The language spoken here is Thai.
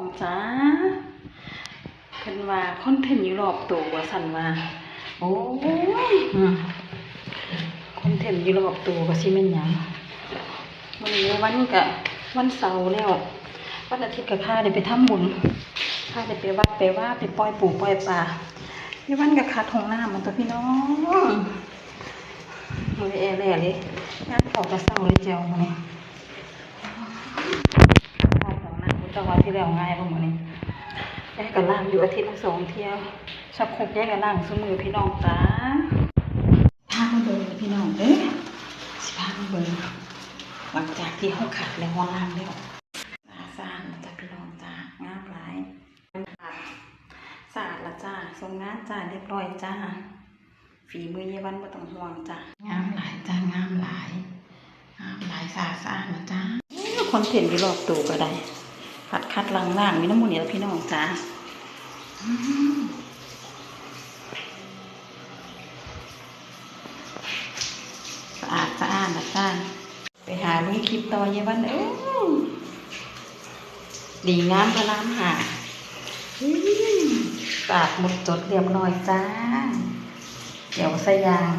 องจ้าเพิ่นว่าคอนเทนต์อยู่รอบตัวว่าสั่นว่าโอ้ยอืมคอนเทนต์อยู่รอบตัวก็สิแม่นหยังวันนี้วันก็วันเสาร์แล้ววันอาทิตย์ก็พาได้ไปทำบุญพาได้ไปวัดไปว่าไปปล่อยปู่ปล่อยปลาในวันก็คัดห้องน้ำมันตัวพี่น้องมือแอร์แล่เลยงานเขาจะเศร้าเลยเจียวมื้อนี้ข้าวของน้ำพุทธวันที่แล้วง่ายบ้างมื้อนี้แยกกันล่างอยู่อาทิตย์ละสองเที่ยวชักคุกแยกกันล่างสมือพี่น้องจ้าพามาเบิ่งพี่น้องเด้อสิพามาเบิ่งหลังจากที่ห้องขัดแล้วห้องน้ำแล้วสาสานจ้าพี่น้องจ้างามหลายสะอาดละจ้าทรงงานจ้าเรียบร้อยจ้าฝีมือเยวันบ่ต้องห่วงจ้างามหลายจ้างามหลายงามหลายสะอาดสะอาดนะจ้าคอนเทนต์อยู่รอบตัวก็ได้ คัดคัดล่างล่างๆมีน้ำมันต์นี่แหละพี่น้องจ้าสะอาดสะอาดนะจ้าไปหาลุงคลิปต่อเยาวันเอ้ดีงามพระรามหาอืมสะอาดหมดจดเรียบร้อยจ้า เดี๋ยวใส่ยาง